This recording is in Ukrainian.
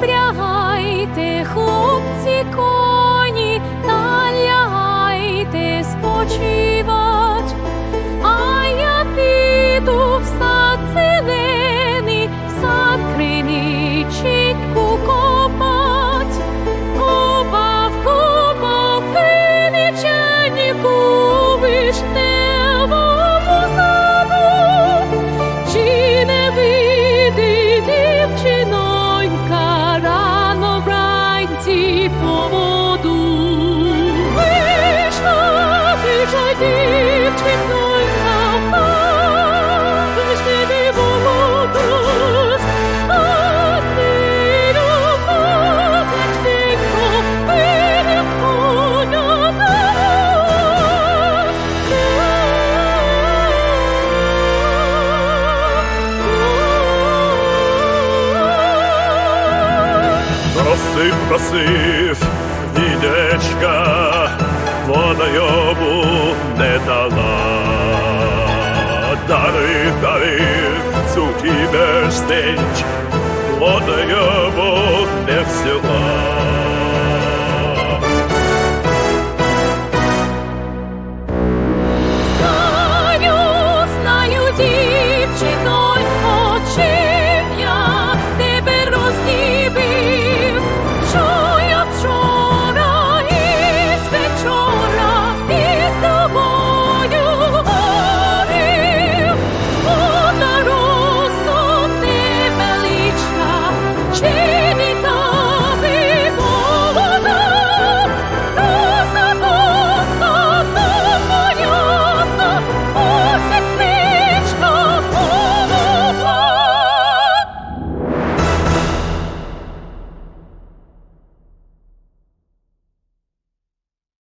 Впрягайте, хлопці, коні, та лягайте спочивать, Просив, просив, дідечка, вода йому не дала. Дарив, дарив, цукій берстенч, вода йому не взяла.